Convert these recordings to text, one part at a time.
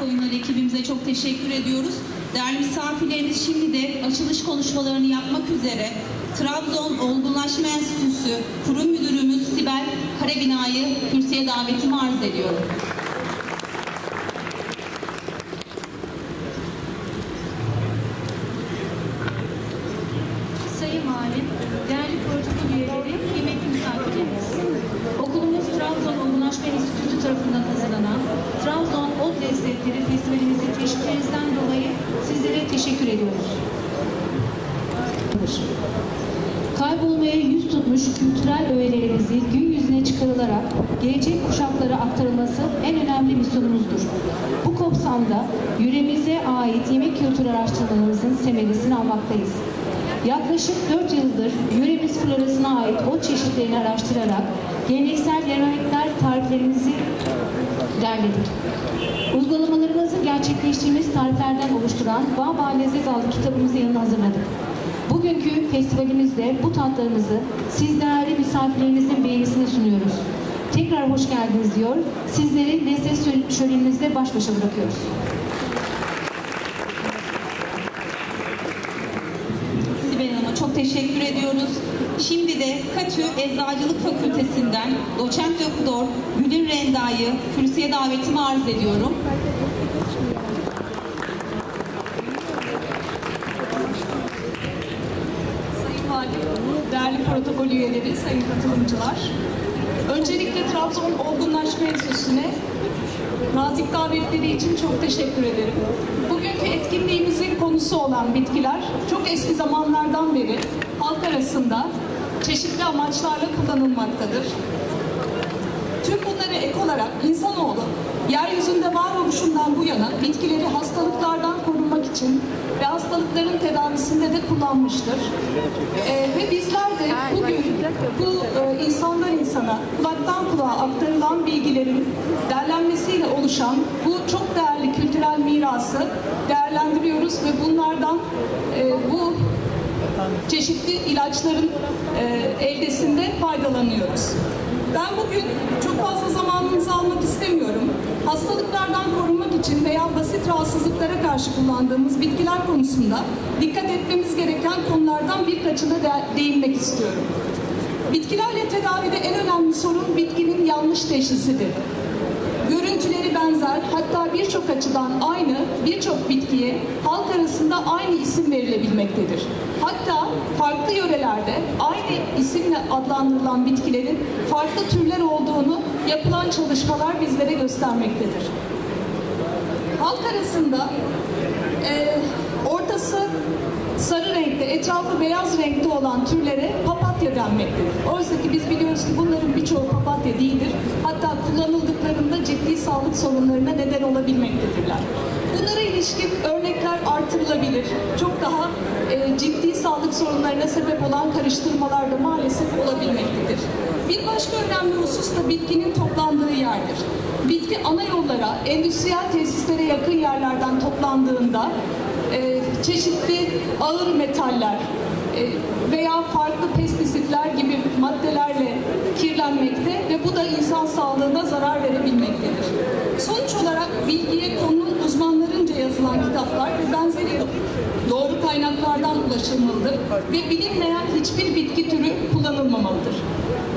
Harika Oyunlar ekibimize çok teşekkür ediyoruz. Değerli misafirlerimiz şimdi de açılış konuşmalarını yapmak üzere Trabzon Olgunlaşma Enstitüsü Kurum Müdürümüz Sibel Karabina'yı kürsüye davetimi arz ediyorum. Sayın Valim, değerli protokol üyeleri, kıymetli misafirlerimiz. Okulumuz Trabzon Olgunlaşma Enstitüsü tarafından hazırlanan Trabzon Ot Lezzetleri Festivalimizi teşviklerinizden dolayı sizlere teşekkür ediyoruz. Kaybolmaya yüz tutmuş kültürel öğelerimizi gün yüzüne çıkarılarak gelecek kuşaklara aktarılması en önemli misyonumuzdur. Bu kapsamda yöremize ait yemek kültürü araştırmalarımızın semeresini almaktayız. Yaklaşık 4 yıldır yöremiz florasına ait ot çeşitlerini araştırarak geleneksel yemekler tariflerimizi derledik. Uygulamalarımızı gerçekleştirdiğimiz tariflerden oluşturan Bağ Lezzet adlı kitabımızı yanına hazırladık. Bugünkü festivalimizde bu tatlarımızı siz değerli misafirlerimizin beğenisine sunuyoruz. Tekrar hoş geldiniz diyor. Sizleri lezzet şölenimizle baş başa bırakıyoruz. Sibel Hanım'a çok teşekkür ediyoruz. Şimdi de Katü Eczacılık Fakültesinden doçent doktor Gülün Renda'yı kürsüye davetimi arz ediyorum. Sayın Valim, değerli protokol üyeleri, sayın katılımcılar. Öncelikle Trabzon Olgunlaşma Enstitüsü'ne nazik davetleri için çok teşekkür ederim. Bugünkü etkinliğimizin konusu olan bitkiler çok eski zamanlardan beri halk arasında çeşitli amaçlarla kullanılmaktadır. Tüm bunlara ek olarak insanoğlu yeryüzünde varoluşundan bu yana bitkileri hastalıklardan korunmak için ve hastalıkların tedavisinde de kullanmıştır. Ee, ve bizler de bugün bu e, insandan insana, kulaktan kulağa aktarılan bilgilerin derlenmesiyle oluşan bu çok değerli kültürel mirası değerlendiriyoruz ve bunlardan e, bu çeşitli ilaçların e, eldesinde faydalanıyoruz. Ben bugün çok fazla zamanınızı almak istemiyorum. Hastalıklardan korunmak için veya basit rahatsızlıklara karşı kullandığımız bitkiler konusunda dikkat etmemiz gereken konulardan birkaçına de- değinmek istiyorum. Bitkilerle tedavide en önemli sorun bitkinin yanlış teşhisidir. Görüntüleri benzer, hatta birçok açıdan aynı birçok bitkiye halk arasında aynı isim verilebilmektedir. Hatta farklı yörelerde aynı isimle adlandırılan bitkilerin farklı türler olduğunu yapılan çalışmalar bizlere göstermektedir. Halk arasında e, ortası sarı renkte, etrafı beyaz renkte olan türlere papatya denmektedir. Oysa ki biz biliyoruz ki bunların birçoğu papatya değildir. Hatta kullanıldıklarında ciddi sağlık sorunlarına neden olabilmektedirler. İlişkin örnekler artırılabilir. Çok daha e, ciddi sağlık sorunlarına sebep olan karıştırmalar da maalesef olabilmektedir. Bir başka önemli husus da bitkinin toplandığı yerdir. Bitki ana yollara, endüstriyel tesislere yakın yerlerden toplandığında e, çeşitli ağır metaller e, veya farklı pestisitler gibi maddelerle kirlenmekte ve bu da insan sağlığına zarar verebilmektedir. Sonuç olarak bilgiye konunun uzmanlarınca yazılan kitaplar ve benzeri doğru kaynaklardan ulaşılmalıdır ve bilinmeyen hiçbir bitki türü kullanılmamalıdır.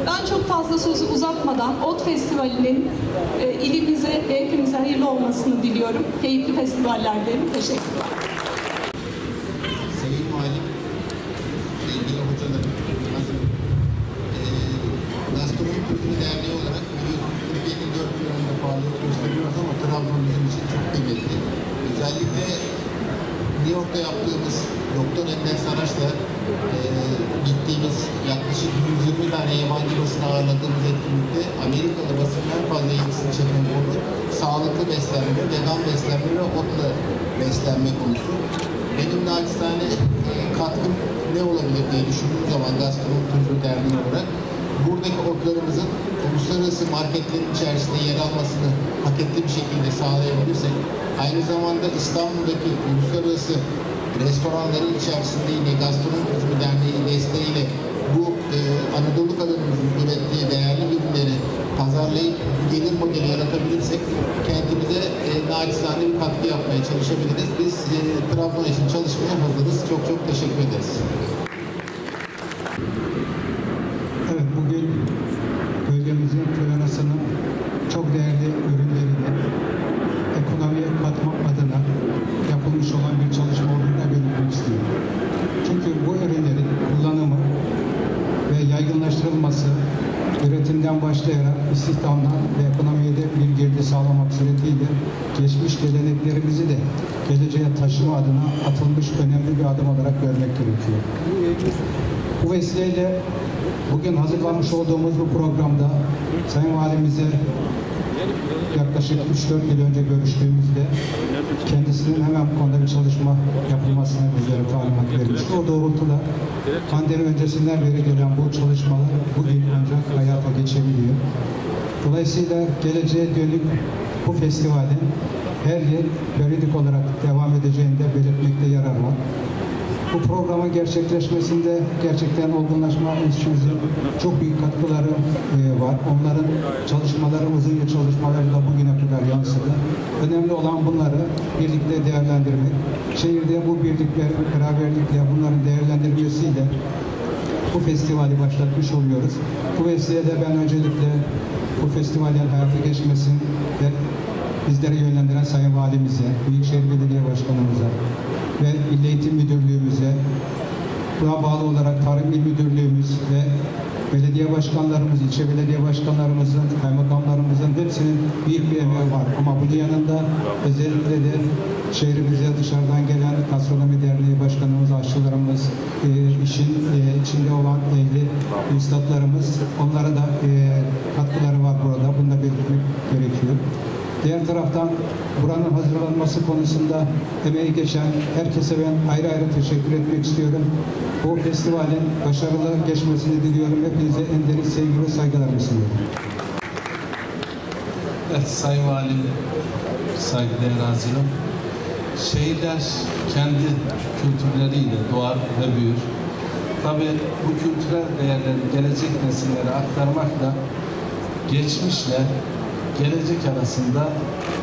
Ben çok fazla sözü uzatmadan Ot Festivali'nin e, ilimize ve hepimize hayırlı olmasını diliyorum. Keyifli festivaller dilerim. Teşekkürler. York'ta yaptığımız Doktor Ender Saraç'la e, gittiğimiz yaklaşık 120 tane yabancı basın ağırladığımız etkinlikte Amerikalı basının en fazla ilgisini çeken konu sağlıklı beslenme, vegan beslenme ve otla beslenme konusu. Benim naçizane e, katkım ne olabilir diye düşündüğüm zaman Gastronomi Derneği olarak buradaki otlarımızın uluslararası marketlerin içerisinde yer almasını paketli bir şekilde sağlayabilirsek aynı zamanda İstanbul'daki uluslararası restoranların içerisinde yine Gastronomi Turizmi Derneği desteğiyle bu e, Anadolu kadınımızın ürettiği değerli ürünleri pazarlayıp gelir modeli yaratabilirsek kentimize e, naçizane bir yapmaya çalışabiliriz. Biz e, Trabzon için çalışmaya hazırız. Çok çok teşekkür ederiz. Evet bugün bölgemizin floresinin çok değerli ürünlerini ekonomiye katmak adına yapılmış olan bir çalışma olduğunu belirtmek istiyorum. Çünkü bu ürünlerin kullanımı ve yaygınlaştırılması üretimden başlayarak istihdamdan ve ekonomiye bir girdi sağlamak suretiyle geçmiş geleneklerimizi de geleceğe taşıma adına atılmış önemli bir adım olarak görmek gerekiyor. Bu vesileyle bugün hazırlanmış olduğumuz bu programda Sayın Valimize yaklaşık 3-4 yıl önce görüştüğümüzde kendisinin hemen bu konuda bir çalışma yapılmasını bizlere talimat vermişti. O doğrultuda pandemi öncesinden beri gelen bu çalışmalar bugün ancak hayata geçebiliyor. Dolayısıyla geleceğe dönük bu festivalin her yıl periyodik olarak devam edeceğini de belirtmekte yarar var. Bu programın gerçekleşmesinde gerçekten olgunlaşma enstitümüzün çok büyük katkıları e, var. Onların çalışmaları, uzun yıl çalışmaları da bugüne kadar yansıdı. Önemli olan bunları birlikte değerlendirmek. Şehirde bu birlikler, beraberlikle bunların değerlendirilmesiyle bu festivali başlatmış oluyoruz. Bu vesileyle ben öncelikle bu festivalin hayata geçmesin ve bizlere yönlendiren Sayın Valimize, Büyükşehir Belediye Başkanımıza ve Milli Eğitim Müdürlüğümüze, buna bağlı olarak Tarım İl Müdürlüğümüz ve belediye başkanlarımız, ilçe belediye başkanlarımızın, kaymakamlarımızın hepsinin büyük bir emeği var. Ama bunun yanında özellikle de şehrimize dışarıdan gelen Gastronomi Derneği Başkanımız, aşçılarımız, e, işin e, içinde olan ehli üstadlarımız, onlara da e, katkıları var burada. Bunu da belirtmek gerekiyor. Diğer taraftan buranın hazırlanması konusunda emeği geçen herkese ben ayrı ayrı teşekkür etmek istiyorum. Bu festivalin başarılı geçmesini diliyorum. Hepinize en derin sevgi ve saygılarımı sunuyorum. Evet Sayın Valim, saygıdeğer hazırım. Şehirler kendi kültürleriyle doğar ve büyür. Tabi bu kültürel değerleri gelecek nesillere aktarmakla geçmişle gelecek arasında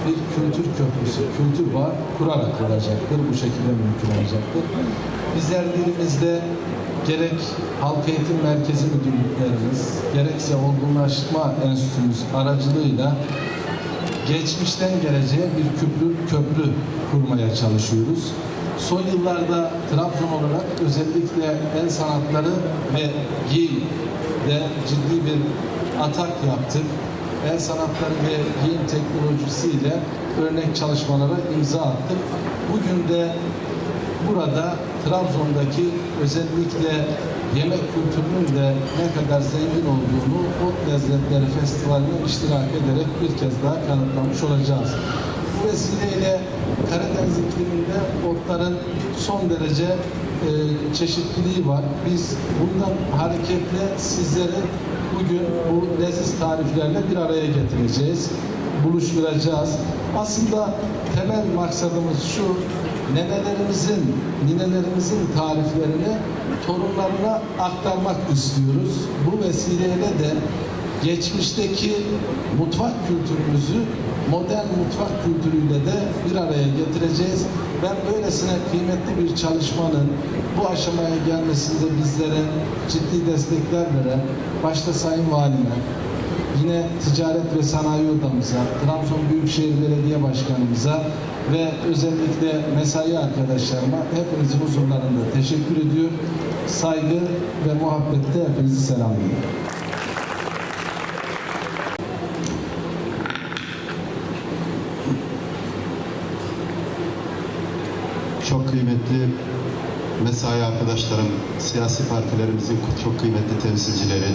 bir kültür köprüsü, kültür bağ kurarak olacaktır. Bu şekilde mümkün olacaktır. Bizler dilimizde gerek Halk Eğitim Merkezi müdürlüklerimiz, gerekse Olgunlaşma Enstitümüz aracılığıyla geçmişten geleceğe bir köprü, köprü kurmaya çalışıyoruz. Son yıllarda Trabzon olarak özellikle el sanatları ve giyimde ciddi bir atak yaptık. El sanatları ve giyim teknolojisiyle örnek çalışmalara imza attık. Bugün de burada Trabzon'daki özellikle yemek kültürünün de ne kadar zengin olduğunu Ot Lezzetleri Festivali'ne iştirak ederek bir kez daha kanıtlamış olacağız. Bu vesileyle Karadeniz ikliminde otların son derece e, çeşitliliği var. Biz bundan hareketle sizleri bugün bu leziz tariflerle bir araya getireceğiz, buluşturacağız. Aslında temel maksadımız şu, nenelerimizin, ninelerimizin tariflerini torunlarına aktarmak istiyoruz. Bu vesileyle de geçmişteki mutfak kültürümüzü modern mutfak kültürüyle de bir araya getireceğiz. Ben böylesine kıymetli bir çalışmanın bu aşamaya gelmesinde bizlere ciddi destekler veren başta Sayın Valime, yine Ticaret ve Sanayi Odamıza, Trabzon Büyükşehir Belediye Başkanımıza ve özellikle mesai arkadaşlarıma hepinizin huzurlarında teşekkür ediyor. Saygı ve muhabbetle hepinizi selamlıyorum. Çok kıymetli mesai arkadaşlarım, siyasi partilerimizin çok kıymetli temsilcileri,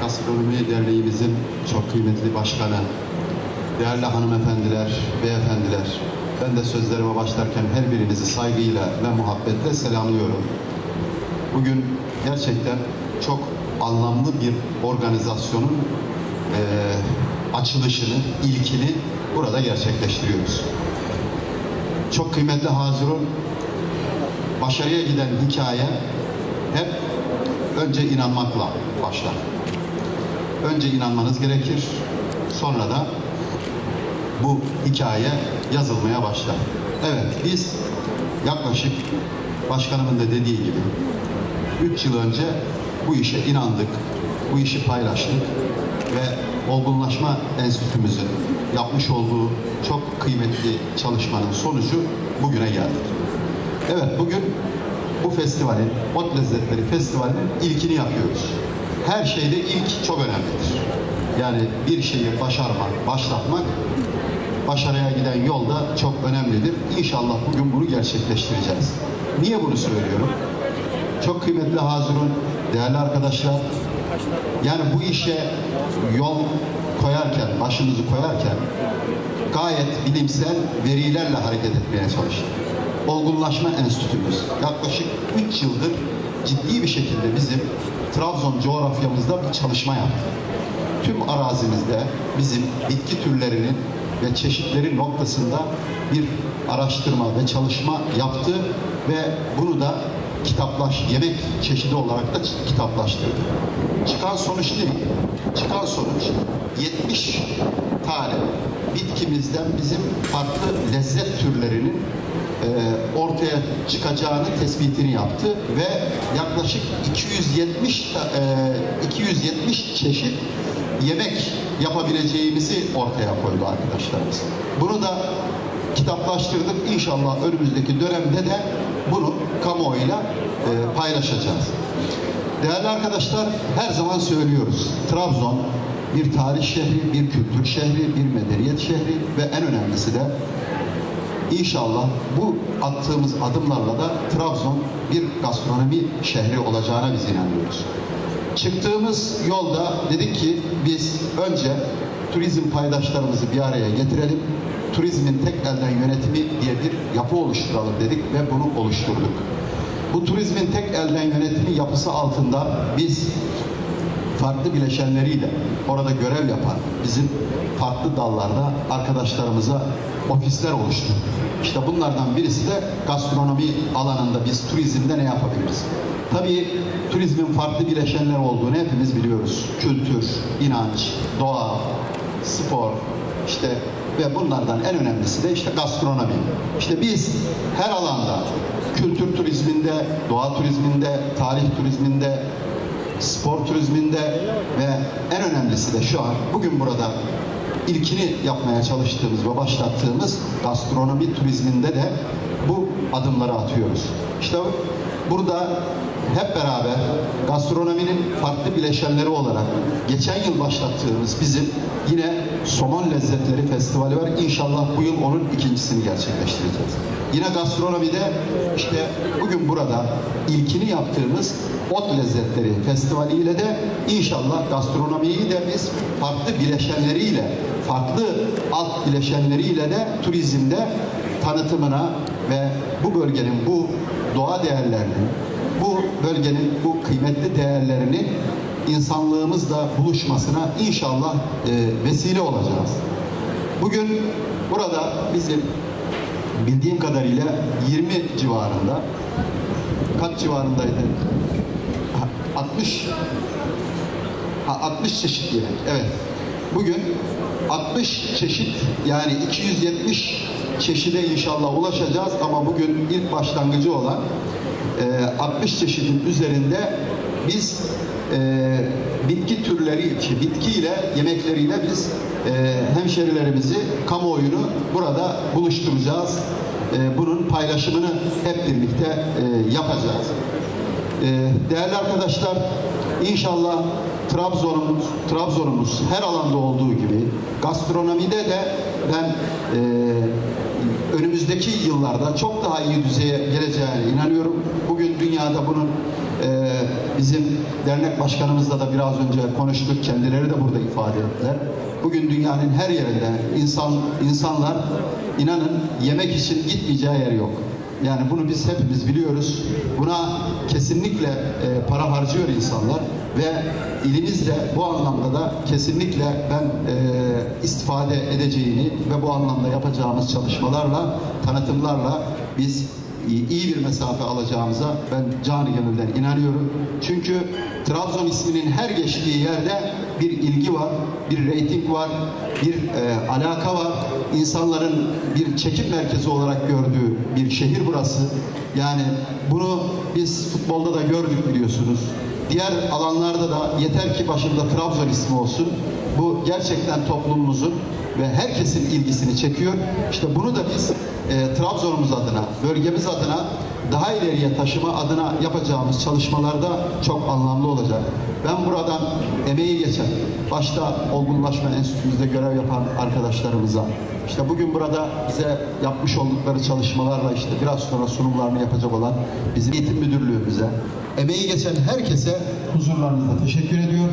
Gastronomi Derneğimizin çok kıymetli başkanı, değerli hanımefendiler, beyefendiler, ben de sözlerime başlarken her birinizi saygıyla ve muhabbetle selamlıyorum. Bugün gerçekten çok anlamlı bir organizasyonun eee, açılışını, ilkini burada gerçekleştiriyoruz. Çok kıymetli Hazirun, başarıya giden hikaye hep önce inanmakla başlar. Önce inanmanız gerekir, sonra da bu hikaye yazılmaya başlar. Evet biz yaklaşık başkanımın da dediği gibi 3 yıl önce bu işe inandık, bu işi paylaştık ve Olgunlaşma Enstitümüzün yapmış olduğu çok kıymetli çalışmanın sonucu bugüne geldik. Evet bugün bu festivalin, Ot Lezzetleri Festivali'nin ilkini yapıyoruz. Her şeyde ilk çok önemlidir. Yani bir şeyi başarmak, başlatmak başarıya giden yolda çok önemlidir. İnşallah bugün bunu gerçekleştireceğiz. Niye bunu söylüyorum? Çok kıymetli Hazırun, değerli arkadaşlar, yani bu işe yol koyarken, başımızı koyarken gayet bilimsel verilerle hareket etmeye çalıştık. Olgunlaşma Enstitümüz yaklaşık 3 yıldır ciddi bir şekilde bizim Trabzon coğrafyamızda bir çalışma yaptı. Tüm arazimizde bizim bitki türlerinin ve çeşitleri noktasında bir araştırma ve çalışma yaptı ve bunu da kitaplaş, yemek çeşidi olarak da kitaplaştırdı. Çıkan sonuç ne? Çıkan sonuç 70 tane bitkimizden bizim farklı lezzet türlerinin e, ortaya çıkacağını tespitini yaptı ve yaklaşık 270 ta- e, 270 çeşit yemek yapabileceğimizi ortaya koydu arkadaşlarımız. Bunu da kitaplaştırdık. İnşallah önümüzdeki dönemde de bunu kamuoyuyla e, paylaşacağız. Değerli arkadaşlar her zaman söylüyoruz. Trabzon bir tarih şehri, bir kültür şehri, bir medeniyet şehri ve en önemlisi de İnşallah bu attığımız adımlarla da Trabzon bir gastronomi şehri olacağına biz inanıyoruz. Çıktığımız yolda dedik ki biz önce turizm paydaşlarımızı bir araya getirelim. Turizmin tek elden yönetimi diye bir yapı oluşturalım dedik ve bunu oluşturduk. Bu turizmin tek elden yönetimi yapısı altında biz farklı bileşenleriyle orada görev yapan bizim farklı dallarda arkadaşlarımıza ofisler oluşturduk. İşte bunlardan birisi de gastronomi alanında biz turizmde ne yapabiliriz? Tabii turizmin farklı bileşenler olduğunu hepimiz biliyoruz. Kültür, inanç, doğa, spor, işte ve bunlardan en önemlisi de işte gastronomi. İşte biz her alanda kültür turizminde, doğa turizminde, tarih turizminde, spor turizminde ve en önemlisi de şu an bugün burada ilkini yapmaya çalıştığımız ve başlattığımız gastronomi turizminde de bu adımları atıyoruz. İşte burada hep beraber gastronominin farklı bileşenleri olarak geçen yıl başlattığımız bizim yine Somon Lezzetleri Festivali var. İnşallah bu yıl onun ikincisini gerçekleştireceğiz. Yine gastronomide işte bugün burada ilkini yaptığımız Ot Lezzetleri Festivali ile de inşallah gastronomiyi de biz farklı bileşenleriyle, farklı alt bileşenleriyle de turizmde tanıtımına ve bu bölgenin bu doğa değerlerini, bu bölgenin bu kıymetli değerlerini insanlığımızla buluşmasına inşallah e, vesile olacağız. Bugün burada bizim bildiğim kadarıyla 20 civarında kaç civarındaydı? Ha, 60 ha, 60 çeşit yemek. Evet. Bugün 60 çeşit yani 270 çeşide inşallah ulaşacağız ama bugün ilk başlangıcı olan e, 60 çeşidin üzerinde biz e, bitki türleri, bitkiyle, yemekleriyle biz e, hemşerilerimizi, kamuoyunu burada buluşturacağız. E, bunun paylaşımını hep birlikte e, yapacağız. E, değerli arkadaşlar, inşallah Trabzon'umuz, Trabzon'umuz her alanda olduğu gibi gastronomide de ben e, önümüzdeki yıllarda çok daha iyi düzeye geleceğine inanıyorum. Bugün dünyada bunun e, bizim dernek başkanımızla da biraz önce konuştuk. Kendileri de burada ifade ettiler. Bugün dünyanın her yerinde insan insanlar inanın yemek için gitmeyeceği yer yok. Yani bunu biz hepimiz biliyoruz. Buna kesinlikle e, para harcıyor insanlar ve ilimiz de bu anlamda da kesinlikle ben e, istifade edeceğini ve bu anlamda yapacağımız çalışmalarla, tanıtımlarla biz iyi bir mesafe alacağımıza ben canı gönülden inanıyorum. Çünkü Trabzon isminin her geçtiği yerde bir ilgi var, bir reyting var, bir e, alaka var. İnsanların bir çekim merkezi olarak gördüğü bir şehir burası. Yani bunu biz futbolda da gördük biliyorsunuz. Diğer alanlarda da yeter ki başında Trabzon ismi olsun. Bu gerçekten toplumumuzun ve herkesin ilgisini çekiyor. İşte bunu da biz e, Trabzon'umuz adına, bölgemiz adına daha ileriye taşıma adına yapacağımız çalışmalarda çok anlamlı olacak. Ben buradan emeği geçen, başta Olgunlaşma Enstitümüzde görev yapan arkadaşlarımıza, işte bugün burada bize yapmış oldukları çalışmalarla işte biraz sonra sunumlarını yapacak olan bizim eğitim müdürlüğümüze, emeği geçen herkese huzurlarınızda teşekkür ediyorum.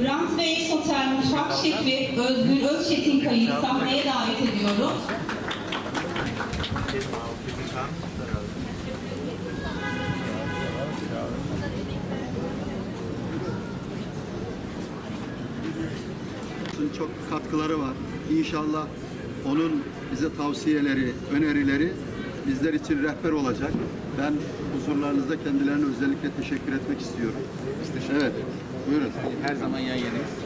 Grant ve Soter Mutfak Şefi Özgür Özçetinkaya'yı sahneye davet ediyorum. Çok katkıları var. İnşallah onun bize tavsiyeleri, önerileri bizler için rehber olacak. Ben huzurlarınızda kendilerine özellikle teşekkür etmek istiyorum. Evet, buyurun. Her zaman yan yanayız.